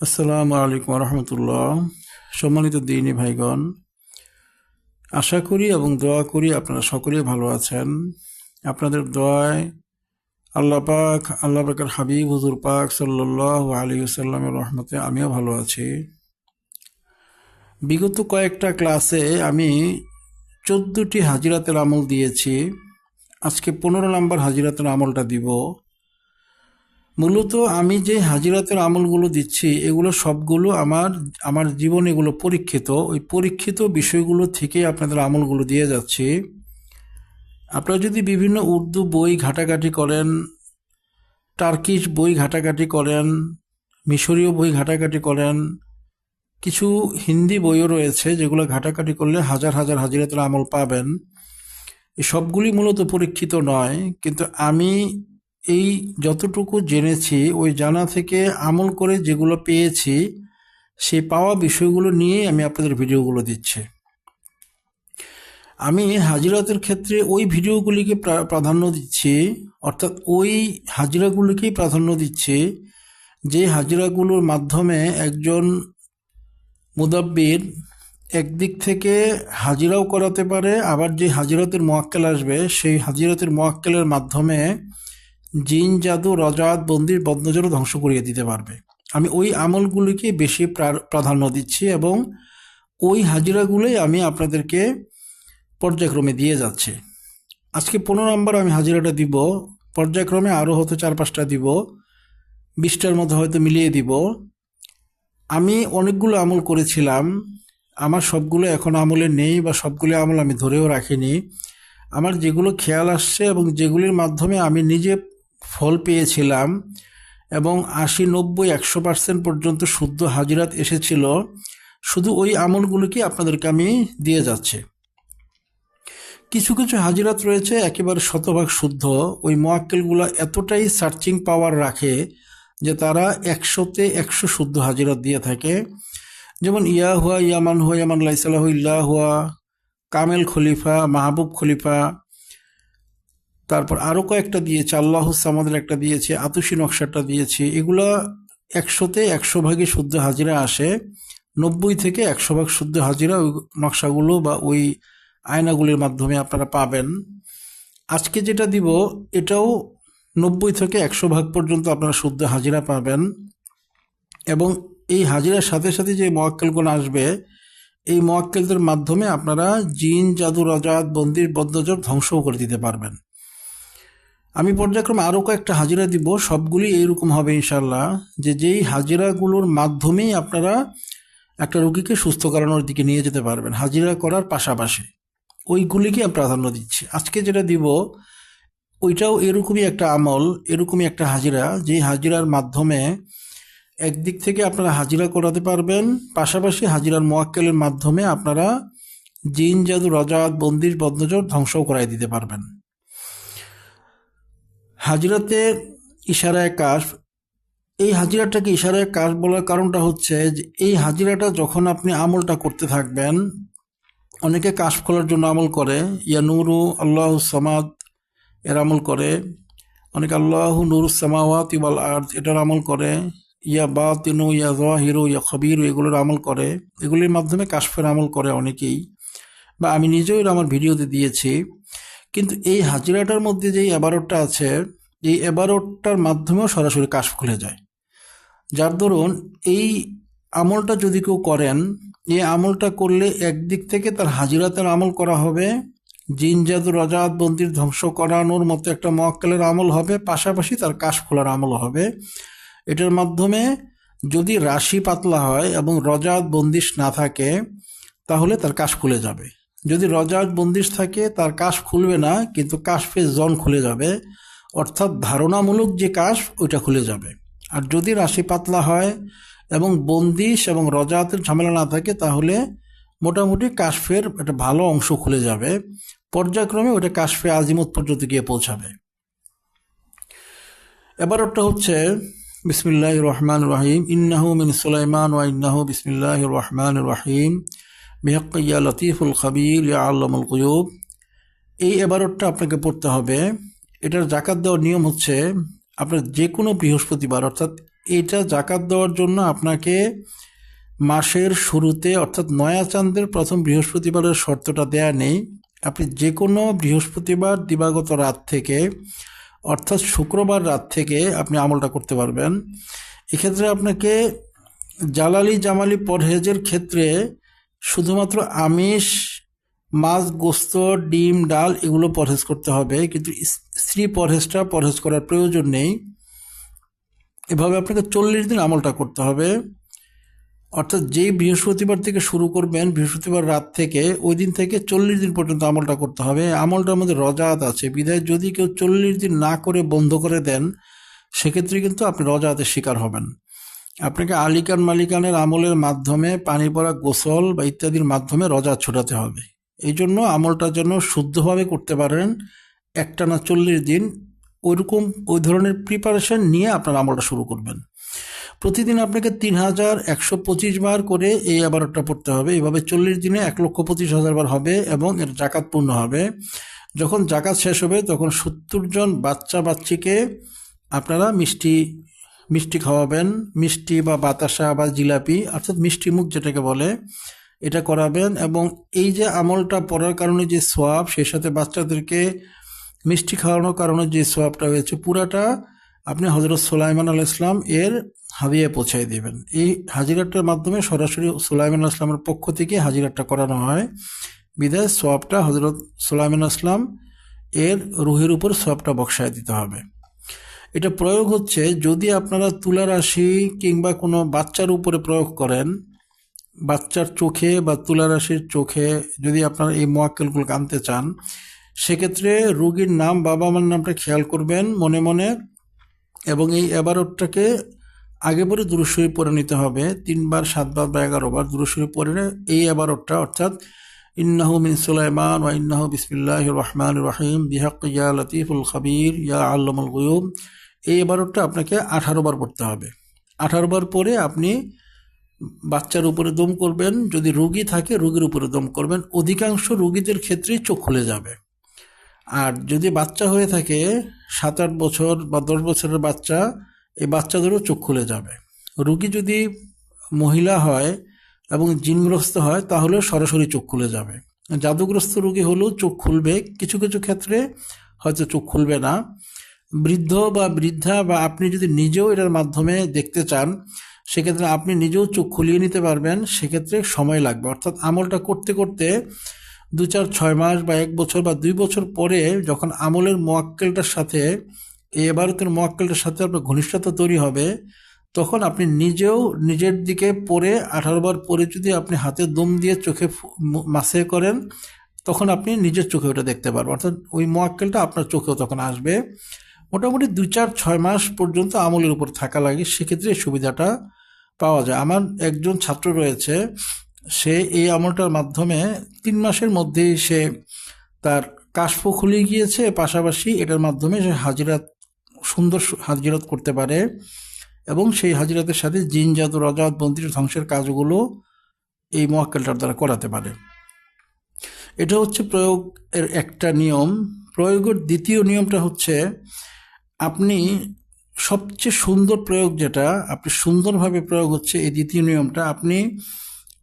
আসসালামু আলাইকুম রহমতুল্লাহ সম্মানিত দিনী ভাইগণ, আশা করি এবং দোয়া করি আপনারা সকলেই ভালো আছেন। আপনাদের দোয়ায় আল্লাহ পাক, আল্লাহ পাকের হাবিব, হুজুর পাক সাল্লাহ আলী সাল্লামের রহমতে আমিও ভালো আছি। বিগত কয়েকটা ক্লাসে আমি চোদ্দোটি হাজিরাতের আমল দিয়েছি। আজকে পনেরো নম্বর হাজিরাতের আমলটা দিব। মূলত আমি যে হাজিরাতের আমলগুলো দিচ্ছি, এগুলো সবগুলো আমার আমার জীবন এগুলো পরীক্ষিত। ওই পরীক্ষিত বিষয়গুলো থেকে আপনাদের আমলগুলো দিয়ে যাচ্ছি। আপনারা যদি বিভিন্ন উর্দু বই ঘাটাঘাটি করেন, টার্কিশ বই ঘাটাঘাটি করেন, মিশরীয় বই ঘাটাঘাটি করেন, কিছু হিন্দি বইও রয়েছে যেগুলো ঘাটাঘাটি করলে হাজার হাজার হাজিরাতের আমল পাবেন। সবগুলি মূলত পরীক্ষিত নয়, কিন্তু আমি এই যতটুকু জেনেছি, ওই জানা থেকে আমল করে যেগুলো পেয়েছি, সেই পাওয়া বিষয়গুলো নিয়েই আমি আপনাদের ভিডিওগুলো দিচ্ছি। আমি হাজিরাতের ক্ষেত্রে ওই ভিডিওগুলিকে প্রাধান্য দিচ্ছি, অর্থাৎ ওই হাজিরাগুলিকেই প্রাধান্য দিচ্ছি, যে হাজিরাগুলোর মাধ্যমে একজন মুদাব্বির একদিক থেকে হাজিরাও করাতে পারে, আবার যে হাজিরাতের মোয়াক্কেল আসবে, সেই হাজিরাতের মোয়াক্কেলের মাধ্যমে জিন, জাদু, রজাত, বন্দির বদনজরও ধ্বংস করিয়ে দিতে পারবে। আমি ওই আমলগুলিকে বেশি প্রাধান্য দিচ্ছি এবং ওই হাজিরাগুলোই আমি আপনাদেরকে পর্যায়ক্রমে দিয়ে যাচ্ছি। আজকে পনেরো নম্বর আমি হাজিরাটা দিব, পর্যায়ক্রমে আরও হয়তো চার পাঁচটা দিব, বিশটার মধ্যে হয়তো মিলিয়ে দিব। আমি অনেকগুলো আমল করেছিলাম, আমার সবগুলো এখন আমলে নেই বা সবগুলো আমল আমি ধরেও রাখিনি। আমার যেগুলো খেয়াল আসছে এবং যেগুলির মাধ্যমে আমি নিজে ফল পেয়েছিলাম এবং আশি, নব্বই, একশো পার্সেন্ট পর্যন্ত শুদ্ধ হাজিরাত এসেছিল। শুধু ওই আমলগুলোকে আপনাদেরকে আমি দিয়ে যাচ্ছে? কিছু কিছু হাজিরাত রয়েছে, একেবারে শতভাগ শুদ্ধ। ওই মোয়াক্কেলগুলো এতটাই সার্চিং পাওয়ার রাখে যে তারা একশোতে একশো শুদ্ধ হাজিরাত দিয়ে থাকে। যেমন, ইয়া হুয়া ইয়ামান হুয়া ইয়ামান লাইসালাহ ইল্লাহ হুয়া, কামেল খলিফা, মাহবুব খলিফা তারপর আরও কয়েকটা দিয়েছে, আল্লাহ সামাদের একটা দিয়েছে আতুষি নকশাটা দিয়েছে, এগুলা একশোতে একশো ভাগে শুদ্ধ হাজিরা আসে, নব্বই থেকে একশো ভাগ শুদ্ধ হাজিরা ওই নকশাগুলো বা ওই আয়নাগুলির মাধ্যমে আপনারা পাবেন। আজকে যেটা দিব, এটাও নব্বই থেকে একশো ভাগ পর্যন্ত আপনারা শুদ্ধ হাজিরা পাবেন। এবং এই হাজিরার সাথে সাথে যে মোয়াক্কেলগুলো আসবে, এই মোয়াক্কেলদের মাধ্যমে আপনারা জিন, জাদু, রাজাত, বন্দির বদ্ধজব ধ্বংসও করে দিতে পারবেন। আমি পর্যায়ক্রমে আরও কয়েকটা হাজিরা দিব, সবগুলি এইরকম হবে ইনশাল্লাহ যে যেই হাজিরাগুলোর মাধ্যমেই আপনারা একটা রুগীকে সুস্থ করানোর দিকে নিয়ে যেতে পারবেন, হাজিরা করার পাশাপাশি। ওইগুলিকে আমি প্রাধান্য দিচ্ছি। আজকে যেটা দিব, ওইটাও এরকমই একটা আমল, এরকমই একটা হাজিরা, যেই হাজিরার মাধ্যমে একদিক থেকে আপনারা হাজিরা করাতে পারবেন, পাশাপাশি হাজিরার মোয়াক্কেলের মাধ্যমে আপনারা জিন, জাদু, রজাত বন্দির বদনজর ধ্বংসও করাই দিতে পারবেন। হাজিরাতে ইশারায় কাশ, এই হাজিরাটাকে ইশারায় কাশ বলার কারণটা হচ্ছে যে এই হাজিরাটা যখন আপনি আমলটা করতে থাকবেন, অনেকে কাশ খোলার জন্য আমল করে, ইয়া নুরু আল্লাহ সামাদ এর আমল করে, অনেকে আল্লাহ নুর সামাওয়াত ইবাল আর্থ এটার আমল করে, ইয়া বা তিনু ইয়া হিরো ইয়া খবির এগুলোর আমল করে, এগুলির মাধ্যমে কাশফের আমল করে অনেকেই, বা আমি নিজেও আমার ভিডিওতে দিয়েছি। কিন্তু এই হাজিরাটার মধ্যে যেই এবারোটটা আছে এই এবারোটটার মাধ্যমেও সরাসরি কাশ খুলে যায়। যার দরুন এই আমলটা যদি কেউ করেন, এই আমলটা করলে একদিক থেকে তার হাজিরাতের আমল করা হবে, জিন জাদু রাজাত, বন্দির ধ্বংস করানোর মতো একটা মক্কেলের আমল হবে, পাশাপাশি তার কাশ খোলার আমল হবে। এটার মাধ্যমে যদি রাশি পাতলা হয় এবং রজাত, বন্দিশ না থাকে, তাহলে তার কাশ খুলে যাবে। যদি রজাত, বন্দিশ থাকে, তার কাশ খুলবে না, কিন্তু কাশ কাশফে জন খুলে যাবে। অর্থাৎ ধারণামূলক যে কাশ, ওইটা খুলে যাবে। আর যদি রাশি পাতলা হয় এবং বন্দিশ এবং রজাতের ঝামেলা না থাকে, তাহলে মোটামুটি কাশফের একটা ভালো অংশ খুলে যাবে। পর্যায়ক্রমে ওটা কাশফে আজিমত পর্যন্ত গিয়ে পৌঁছাবে। এবার ওটা হচ্ছে বিসমিল্লাহ রহমান রাহিম, ইন্নাহু মিন সুলাইমান ওয়া ইন্নাহু বিসমিল্লাহ রহমান রাহিম। বিহক ইয়া লতিফুল খাবির, ইয়া আল্লামুল কুয়ুব এই এবারটা আপনাকে পড়তে হবে এটার জাকাত দেওয়ার নিয়ম হচ্ছে আপনার যে কোনো বৃহস্পতিবার, অর্থাৎ এটা জাকাত দেওয়ার জন্য আপনাকে মাসের শুরুতে, অর্থাৎ নয়া চাঁদের প্রথম বৃহস্পতিবারের শর্তটা দেয়া নেই। আপনি যে কোনো বৃহস্পতিবার দিবাগত রাত থেকে, অর্থাৎ শুক্রবার রাত থেকে আপনি আমলটা করতে পারবেন। এক্ষেত্রে আপনাকে জালালি জামালি পরহেজের ক্ষেত্রে শুধুমাত্র আমিষ মাছ, গোস্ত, ডিম, ডাল এগুলো পরহেজ করতে হবে। কিন্তু স্ত্রী পরহেজটা পরহেজ করার প্রয়োজন নেই। এভাবে আপনাকে চল্লিশ দিন আমলটা করতে হবে। অর্থাৎ যেই বৃহস্পতিবার থেকে শুরু করবেন, বৃহস্পতিবার রাত থেকে, ওই দিন থেকে চল্লিশ দিন পর্যন্ত আমলটা করতে হবে। আমলটার মধ্যে রজাত আছে। বিদায় যদি কেউ চল্লিশ দিন না করে বন্ধ করে দেন, সেক্ষেত্রে কিন্তু আপনি রজাতের শিকার হবেন। আপনাকে আলিকান মালিকানের আমলের মাধ্যমে পানি পড়া গোসল বা ইত্যাদির মাধ্যমে রজা ছোটাতে হবে। এই জন্য আমলটা যেন শুদ্ধভাবে করতে পারেন। একটানা চল্লিশ দিন, ওইরকম ওই ধরনের প্রিপারেশন নিয়ে আপনার আমলটা শুরু করবেন। প্রতিদিন আপনাকে তিন হাজার একশো পঁচিশ বার করে এই আবারটা পড়তে হবে। এইভাবে চল্লিশ দিনে এক লক্ষ পঁচিশ হাজার বার হবে এবং এর জাকাত পূর্ণ হবে। যখন জাকাত শেষ হবে, তখন সত্তর জন বাচ্চা বাচ্চিকে আপনারা মিষ্টি মিষ্টি খাওয়াবেন। মিষ্টি বা বাতাসা বা জিলাপি, অর্থাৎ মিষ্টি মুখ যেটাকে বলে এটা করাবেন এবং এই যে আমলটা পড়ার কারণে যে সোয়াব, সেই সাথে বাচ্চাদেরকে মিষ্টি খাওয়ানোর কারণে যে সোয়াবটা হয়েছে, পুরাটা আপনি হজরত সোলাইমান আল ইসলাম এর হাদিয়ে পৌঁছাই দেবেন। এই হাজিরাটার মাধ্যমে সরাসরি সোলাইমান আসলামের পক্ষ থেকে হাজিরাটা করানো হয়। বিদায় সোয়াবটা হজরত সোলাইমান আসলাম এর রুহের উপর সোয়াবটা বক্সায় দিতে হবে। এটা প্রয়োগ হচ্ছে যদি আপনারা তুলা রাশি কিংবা কোনো বাচ্চার উপরে প্রয়োগ করেন বাচ্চার চোখে বা তুলা রাশির চোখে যদি আপনারা এই মোয়াক্কেলগুলো আনতে চান, সেক্ষেত্রে রুগীর নাম বাবা মার নামটা খেয়াল করবেন মনে মনে এবং এই এবারটাকে আগে পরে দুরুশরী পরে নিতে হবে। তিনবার, সাতবার বা এগারো বার দুরুশরী পরে এই এবারটা অর্থাৎ ইন্নাহু মিন সুলাইমান ওয়া ইন্নাহু বিসমিল্লাহ রহমান রহিম বিহাক ইয়া লতিফুল খাবির, ইয়া আল্লামুল গুয়ুম এই এবারটা আপনাকে আঠারো বার পড়তে হবে। আঠারো বার পরে আপনি বাচ্চার উপরে দম করবেন, যদি রোগী থাকে রোগীর উপরে দম করবেন, অধিকাংশ রোগীদের ক্ষেত্রেই চোখ খুলে যাবে। আর যদি বাচ্চা হয়ে থাকে সাত আট বছর বা দশ বছরের বাচ্চা, এই বাচ্চাদেরও চোখ খুলে যাবে। রুগী যদি মহিলা হয় এবং জিনগ্রস্ত হয় তাহলে সরাসরি চোখ খুলে যাবে। জাদুগ্রস্ত রুগী হলেও চোখ খুলবে। কিছু কিছু ক্ষেত্রে হয়তো চোখ খুলবে না। বৃদ্ধ বা বৃদ্ধা বা আপনি যদি নিজেও এটার মাধ্যমে দেখতে চান সেক্ষেত্রে আপনি নিজেও চোখ খুলিয়ে নিতে পারবেন, সেক্ষেত্রে সময় লাগবে। অর্থাৎ আমলটা করতে করতে দু চার, ছয় মাস বা এক বছর বা দুই বছর পরে যখন আমলের মোয়াক্কেলটার সাথে এবারতের মোয়াক্কেলটার সাথে আপনার ঘনিষ্ঠতা তৈরি হবে, তখন আপনি নিজেও নিজের দিকে পরে আঠারো বার পরে যদি আপনি হাতে দম দিয়ে চোখে মাসে করেন, তখন আপনি নিজের চোখে ওটা দেখতে পারবেন। অর্থাৎ ওই মোয়াক্কেলটা আপনার চোখেও তখন আসবে। মোটামুটি দুই চার, ছয় মাস পর্যন্ত আমলের উপর থাকা লাগে। সেক্ষেত্রে সুবিধাটা পাওয়া যায়। আমার একজন ছাত্র রয়েছে, সে এই আমলটার মাধ্যমে তিন মাসের মধ্যেই সে তার কাশফ খুলে গিয়েছে। পাশাপাশি এটার মাধ্যমে সে হাজিরাত, সুন্দর হাজিরাত করতে পারে এবং সেই হাজিরাতের সাথে জিনজাত, রজাত বন্দির ধ্বংসের কাজগুলো এই মোয়াক্কেলটার দ্বারা করাতে পারে। এটা হচ্ছে প্রয়োগের একটা নিয়ম। প্রয়োগের দ্বিতীয় নিয়মটা হচ্ছে আপনি সবচেয়ে সুন্দর প্রয়োগ যেটা, আপনি সুন্দরভাবে প্রয়োগ হচ্ছে এই দ্বিতীয় নিয়মটা। আপনি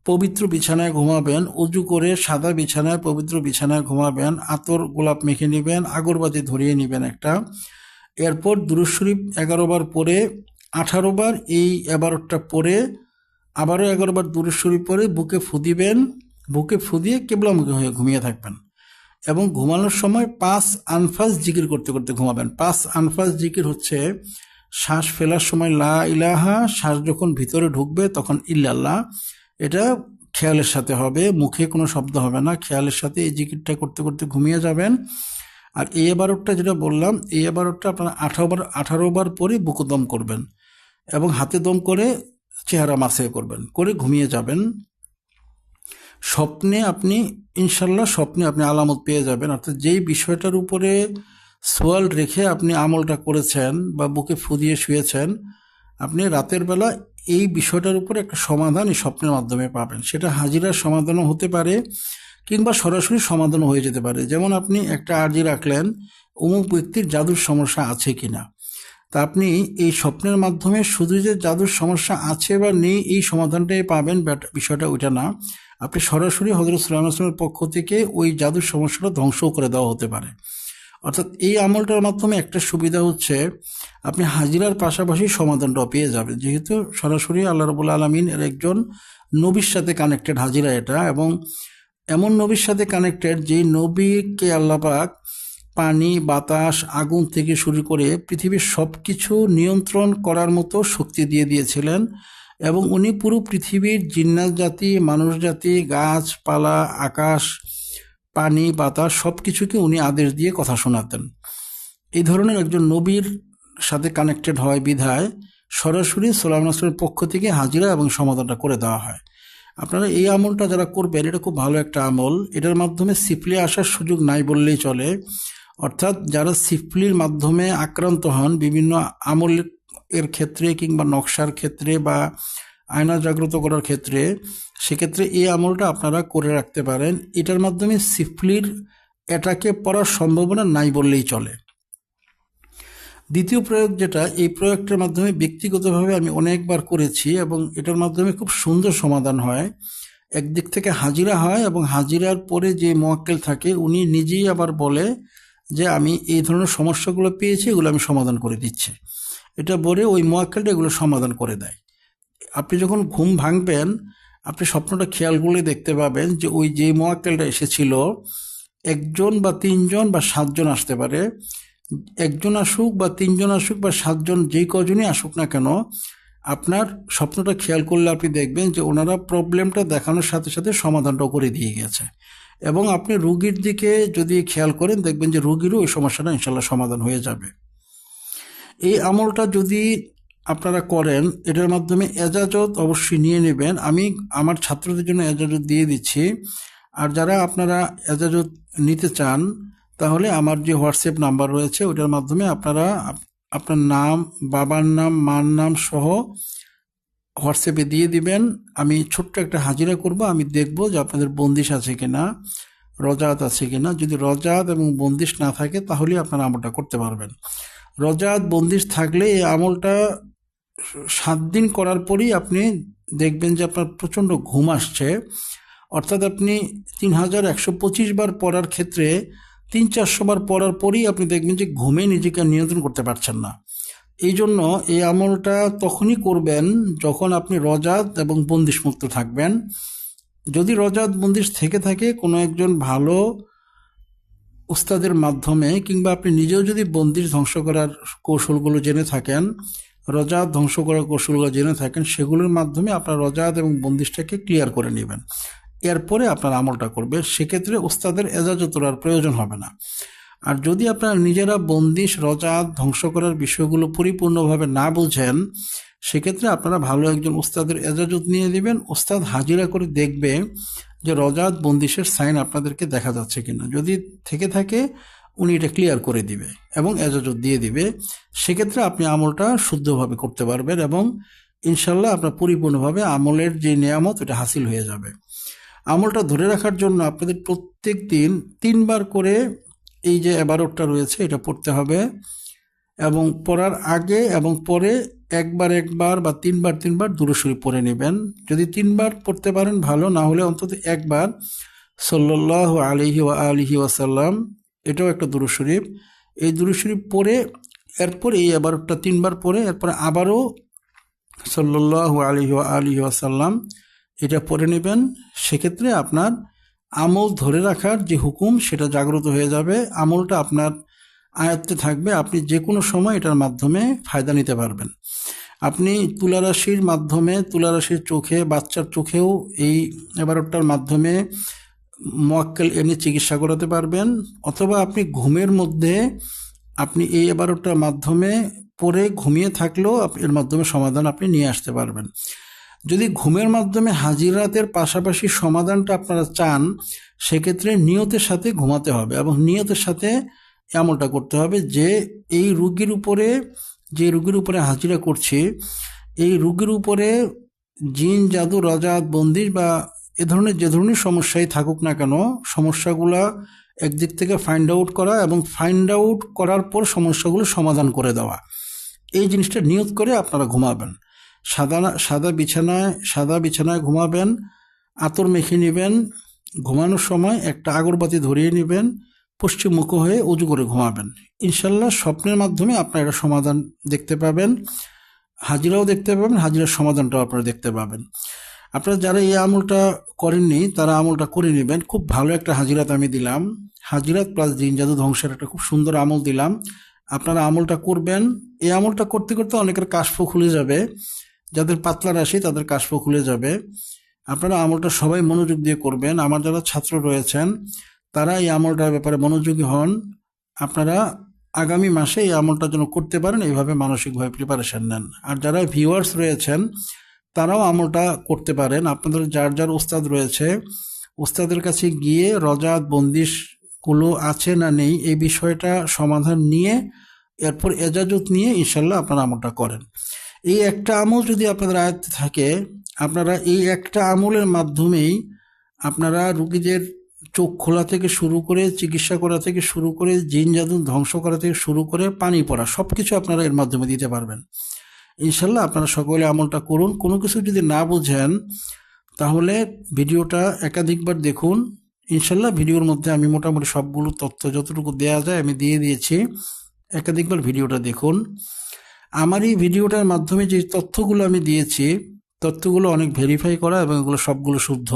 পবিত্র বিছানায় ঘুমাবেন, উজু করে সাদা বিছানায়, পবিত্র বিছানায় ঘুমাবেন, আতর গোলাপ মেখে নেবেন, আগরবাতি ধরিয়ে নেবেন একটা। এরপর দুরুশরীফ এগারো বার পরে আঠারো বার এই এবারোটা পরে আবারও এগারো বার দুরুশরীফ পরে বুকে ফুদিবেন, বুকে ফুদিয়ে কেবলামুখী হয়ে ঘুমিয়ে থাকবেন। এবং ঘুমানোর সময় পাঁচ আনফাস জিকির করতে করতে ঘুমাবেন। পাঁচ আনফাস জিকির হচ্ছে, শ্বাস ফেলার সময় লা ইলাহা, শ্বাস যখন ভিতরে ঢুকবে তখন ইল্লাল্লাহ। এটা খেয়ালের সাথে হবে, মুখে কোনো শব্দ হবে না, খেয়ালের সাথে এই জিকিরটা করতে করতে ঘুমিয়ে যাবেন। আর এই এবারটা যেটা বললাম, এই এবারটা আপনারা আঠারো বার আঠারো বার পরে বুকু দম করবেন এবং হাতে দম করে চেহারা মাসে করবেন, করে ঘুমিয়ে যাবেন। স্বপ্নে আপনি ইনশাল্লাহ স্বপ্নে আপনি আলামত পেয়ে যাবেন। অর্থাৎ যেই বিষয়টার উপরে সোয়াল রেখে আপনি আমলটা করেছেন বা বুকে ফুদিয়ে শুয়েছেন, আপনি রাতের বেলা এই বিষয়টার উপরে একটা সমাধান এই স্বপ্নের মাধ্যমে পাবেন। সেটা হাজিরার সমাধানও হতে পারে কিংবা সরাসরি সমাধানও হয়ে যেতে পারে। যেমন আপনি একটা আর্জি রাখলেন, অমুক ব্যক্তির জাদুর সমস্যা আছে কিনা। তা আপনি এই স্বপ্নের মাধ্যমে শুধু যে জাদুর সমস্যা আছে বা নেই, এই সমাধানটাই পাবেন বিষয়টা ওইটা না। আপনি সরাসরি হজরত সাল্লাহ আসলামের পক্ষ থেকে ওই জাদুর সমস্যাটা ধ্বংসও করে দেওয়া হতে পারে। অর্থাৎ এই আমলটার মাধ্যমে একটা সুবিধা হচ্ছে, আপনি হাজিরার পাশাপাশি সমাধানটাও পেয়ে যাবেন। যেহেতু সরাসরি আল্লাহ রবুল আলমিন এর একজন নবীর সাথে কানেক্টেড হাজিরা এটা এবং এমন নবীর সাথে কানেক্টেড যে নবীকে আল্লাপাক পানি, বাতাস, আগুন থেকে শুরু করে পৃথিবীর সব কিছু নিয়ন্ত্রণ করার মতো শক্তি দিয়ে দিয়েছিলেন এবং উনি পুরো পৃথিবীর জিন্নাত জাতি, মানুষ জাতি, গাছপালা, আকাশ, পানি, বাতাস সব কিছুকে উনি আদেশ দিয়ে কথা শোনাতেন। এই ধরনের একজন নবীর সাথে কানেক্টেড হয় বিধায় সরাসরি সোলাম আসলের পক্ষ থেকে হাজিরা এবং সমাধানটা করে দেওয়া হয়। আপনারা এই আমলটা যারা করবেন, এটা খুব ভালো একটা আমল। এটার মাধ্যমে সিপলি আসার সুযোগ নাই বললেই চলে। অর্থাৎ যারা সিফলির মাধ্যমে আক্রান্ত হন, বিভিন্ন আমল এর ক্ষেত্রে কিংবা নকশার ক্ষেত্রে বা আয়না জাগ্রত করার ক্ষেত্রে, সেক্ষেত্রে এই আমলটা আপনারা করে রাখতে পারেন। এটার মাধ্যমে সিফলির এটাকে পড়ার সম্ভাবনা নাই বললেই চলে। দ্বিতীয় প্রয়োগ যেটা, এই প্রয়োগটার মাধ্যমে ব্যক্তিগতভাবে আমি অনেকবার করেছি এবং এটার মাধ্যমে খুব সুন্দর সমাধান হয়। একদিক থেকে হাজিরা হয় এবং হাজিরার পরে যে মোয়াক্কেল থাকে, উনি নিজেই আবার বলে যে আমি এই ধরনের সমস্যাগুলো পেয়েছি, এগুলো আমি সমাধান করে দিচ্ছি। এটা বলে ওই মোয়াক্কেলটা এগুলো সমাধান করে দেয়। আপনি যখন ঘুম ভাঙবেন, আপনি স্বপ্নটা খেয়াল করলে দেখতে পাবেন যে ওই যে মোয়াক্কেলটা এসেছিল, একজন বা তিনজন বা সাতজন আসতে পারে। একজন আসুক বা তিনজন আসুক বা সাতজন যেই কজনই আসুক না কেন, আপনার স্বপ্নটা খেয়াল করলে আপনি দেখবেন যে ওনারা প্রবলেমটা দেখানোর সাথে সাথে সমাধানটাও করে দিয়ে গেছে। এবং আপনি রুগীর দিকে যদি খেয়াল করেন, দেখবেন যে রুগীরও এই সমস্যাটা ইনশাল্লাহ সমাধান হয়ে যাবে। এই আমলটা যদি আপনারা করেন, এটার মাধ্যমে এজাজত অবশ্যই নিয়ে নেবেন। আমি আমার ছাত্রদের জন্য এজাজত দিয়ে দিচ্ছি। আর যারা আপনারা এজাজত নিতে চান, তাহলে আমার যে হোয়াটসঅ্যাপ নাম্বার রয়েছে, ওটার মাধ্যমে আপনারা আপনার নাম, বাবার নাম, মার নাম সহ হোয়াটসঅ্যাপে দিয়ে দিবেন, আমি ছোট্ট একটা হাজিরা করব, আমি দেখব যে আপনাদের বন্দিশ আছে কি না রজাত আছে কি না যদি রজাত এবং বন্দিশ না থাকে তাহলে আপনারা আমলটা করতে পারবেন। রজাত, বন্দিশ থাকলে এই আমলটা সাত দিন করার পরই আপনি দেখবেন যে আপনার প্রচণ্ড ঘুম আসছে। অর্থাৎ আপনি তিন হাজার একশো পঁচিশ বার পড়ার ক্ষেত্রে তিন চারশো বার পড়ার পরই আপনি দেখবেন যে ঘুমে নিজেকে নিয়ন্ত্রণ করতে পারছেন না। এই জন্য এই আমলটা তখনই করবেন যখন আপনি রজাত এবং বন্দিশ মুক্ত থাকবেন। যদি রজাত বন্দিশ থেকে থাকে, কোনো একজন ভালো উস্তাদের মাধ্যমে কিংবা আপনি নিজেও যদি বন্দিশ ধ্বংস করার কৌশলগুলো জেনে থাকেন, রজাত ধ্বংস করার কৌশলগুলো জেনে থাকেন, সেগুলোর মাধ্যমে আপনার রজাত এবং বন্দিশটাকে ক্লিয়ার করে নেবেন। এরপরে আপনার আমলটা করবে সেক্ষেত্রে উস্তাদের এজাজত আর প্রয়োজন হবে না। আর যদি আপনারা নিজেরা বন্দিশ, রজাত, ধ্বংস করার বিষয়গুলো পরিপূর্ণভাবে না বুঝেন, সেক্ষেত্রে আপনারা ভালো একজন ওস্তাদের এজাজত নিয়ে দিবেন ওস্তাদ হাজিরা করে দেখবে যে রজাত বন্দিশের সাইন আপনাদেরকে দেখা যাচ্ছে কিনা। যদি থেকে থাকে, উনি এটা ক্লিয়ার করে দিবে এবং এজাজত দিয়ে দিবে। সেক্ষেত্রে আপনি আমলটা শুদ্ধভাবে করতে পারবেন এবং ইনশাল্লাহ আপনার পরিপূর্ণভাবে আমলের যে নিয়ামত, এটা হাসিল হয়ে যাবে। আমলটা ধরে রাখার জন্য আপনাদের প্রত্যেক দিন তিনবার করে এই যে এবারোটা রয়েছে, এটা পড়তে হবে। এবং পড়ার আগে এবং পরে একবার একবার বা তিনবার তিনবার দূরশরী পড়ে নেবেন। যদি তিনবার পড়তে পারেন, ভালো। না হলে অন্তত একবার। সল্লাহ আলিহি ওয়া আলিহি ওয়াসাল্লাম, এটাও একটা দুরুশরীফ এই দুরুশরীফ পরে এরপর এই এবারটা তিনবার পরে এরপরে আবারও সল্লাহ আলিহি ওয়া আলিহি ওয়াসাল্লাম, এটা পড়ে নেবেন। সেক্ষেত্রে আপনার আমল ধরে রাখার যে হুকুম, সেটা জাগ্রত হয়ে যাবে। আমলটা আপনার আয়ত্তে থাকবে। আপনি যে কোনো সময় এটার মাধ্যমে ফায়দা নিতে পারবেন। আপনি তুলারাশির মাধ্যমে, তুলারাশির চোখে, বাচ্চার চোখেও এই এবারটার মাধ্যমে মোয়াক্কেল এমনি চিকিৎসা করাতে পারবেন। অথবা আপনি ঘুমের মধ্যে আপনি এই এবারটার মাধ্যমে পরে ঘুমিয়ে থাকলেও এর মাধ্যমে সমাধান আপনি নিয়ে আসতে পারবেন। যদি ঘুমের মাধ্যমে হাজিরাতের পাশাপাশি সমাধানটা আপনারা চান, সেক্ষেত্রে নিয়তের সাথে ঘুমাতে হবে এবং নিয়তের সাথে এমনটা করতে হবে যে, এই রুগীর উপরে, যে রুগীর উপরে হাজিরা করছি, এই রুগীর উপরে জিন, জাদু, রাজাত বন্দিশ বা এ ধরনের, যে ধরনের সমস্যাই থাকুক না কেন, সমস্যাগুলা একদিক থেকে ফাইন্ড আউট করা এবং ফাইন্ড আউট করার পর সমস্যাগুলো সমাধান করে দেওয়া। এই জিনিসটা নিয়ত করে আপনারা ঘুমাবেন। সাদা সাদা বিছানায় সাদা বিছানায় ঘুমাবেন, আতর মেখে নেবেন, ঘুমানোর সময় একটা আগরবাতি ধরিয়ে নেবেন, পশ্চিমমুখ হয়ে উজু করে ঘুমাবেন। ইনশাল্লাহ স্বপ্নের মাধ্যমে আপনারা এটা সমাধান দেখতে পাবেন। হাজিরাও দেখতে পাবেন, হাজিরার সমাধানটাও আপনারা দেখতে পাবেন। আপনারা যারা এই আমলটা করেননি, তারা আমলটা করে নেবেন। খুব ভালো একটা হাজিরাত আমি দিলাম। হাজিরাত প্লাস দিন জাদু ধ্বংসের একটা খুব সুন্দর আমল দিলাম। আপনারা আমলটা করবেন। এই আমলটা করতে করতে অনেকের কাশফ খুলে যাবে। যাদের পাতলা রাশি, তাদের কাশফ খুলে যাবে। আপনারা আমলটা সবাই মনোযোগ দিয়ে করবেন। আমার যারা ছাত্র রয়েছেন, তারা এই আমলটার ব্যাপারে মনোযোগী হন। আপনারা আগামী মাসে এই আমলটা যেন করতে পারেন, এইভাবে মানসিকভাবে প্রিপারেশন নেন। আর যারা ভিউয়ার্স রয়েছেন, তারাও আমলটা করতে পারেন। আপনাদের যার যার ওস্তাদ রয়েছে, ওস্তাদের কাছে গিয়ে রজাত বন্দিশগুলো আছে না নেই, এই বিষয়টা সমাধান নিয়ে, এরপর এজাজত নিয়ে ইনশাল্লাহ আপনারা আমলটা করেন। এই একটা আমল যদি আপনাদের আয়ত্তে থাকে, আপনারা এই একটা আমলের মাধ্যমেই আপনারা রুগীদের চোখ খোলা থেকে শুরু করে, চিকিৎসা করা থেকে শুরু করে, জিন জাদু ধ্বংস করা থেকে শুরু করে, পানি পড়া সব কিছু আপনারা এর মাধ্যমে দিতে পারবেন। ইনশাল্লাহ আপনারা সকলে আমলটা করুন। কোনো কিছু যদি না বুঝেন, তাহলে ভিডিওটা একাধিকবার দেখুন। ইনশাল্লাহ ভিডিওর মধ্যে আমি মোটামুটি সবগুলো তথ্য যতটুকু দেওয়া যায় আমি দিয়ে দিয়েছি। একাধিকবার ভিডিওটা দেখুন। আমার এই ভিডিওটার মাধ্যমে যে তথ্যগুলো আমি দিয়েছি, তথ্যগুলো অনেক ভেরিফাই করা এবং এগুলো সবগুলো শুদ্ধ,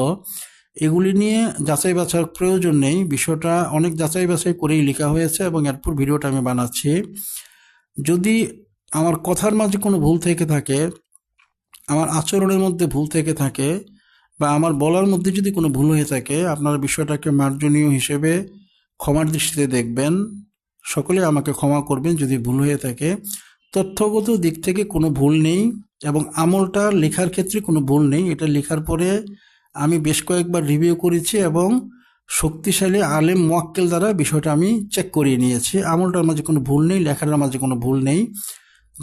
এগুলি নিয়ে যাচাই বাছার প্রয়োজন নেই। বিষয়টা অনেক যাচাই বাছাই করেই লেখা হয়েছে এবং এরপর ভিডিওটা আমি বানাচ্ছি। যদি আমার কথার মাঝে কোনো ভুল থেকে থাকে, আমার আচরণের মধ্যে ভুল থেকে থাকে বা আমার বলার মধ্যে যদি কোনো ভুল হয়ে থাকে, আপনারা বিষয়টাকে মার্জনীয় হিসেবে ক্ষমার দৃষ্টিতে দেখবেন। সকলে আমাকে ক্ষমা করবেন যদি ভুল হয়ে থাকে। তথ্যগত দিক থেকে কোনো ভুল নেই এবং আমলটা লেখার ক্ষেত্রে কোনো ভুল নেই। এটা লেখার পরে আমি বেশ কয়েকবার রিভিউ করেছি এবং শক্তিশালী আলেম মোয়াক্কেল দ্বারা বিষয়টা আমি চেক করিয়ে নিয়েছি। আমলটার মাঝে কোনো ভুল নেই, লেখার মাঝে কোনো ভুল নেই।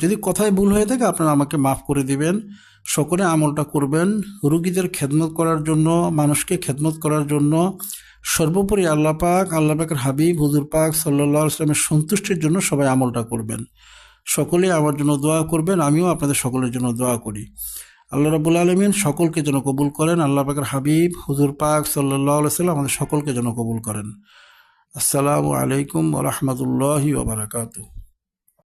যদি কথায় ভুল হয়ে থাকে, আপনারা আমাকে মাফ করে দিবেন। সকলে আমলটা করবেন। রুগীদের খেদমত করার জন্য, মানুষকে খেদমত করার জন্য সর্বোপরি আল্লাহ পাক, আল্লাহ পাকের হাবিব, হুজুর পাক সাল্লাহ আসলামের সন্তুষ্টির জন্য সবাই আমলটা করবেন। সকলে আমার জন্য দোয়া করবেন, আমিও আপনাদের সকলের জন্য দোয়া করি। আল্লাহ রাবুল আলমিন সকলকে যেন কবুল করেন। আল্লাহ পাকের হাবিব, হুজুর পাক সাল্লাহ সাল্লাম আমাদের সকলকে যেন কবুল করেন। আসসালামু আলাইকুম রহমতুল্লাহি ওবরাকাতু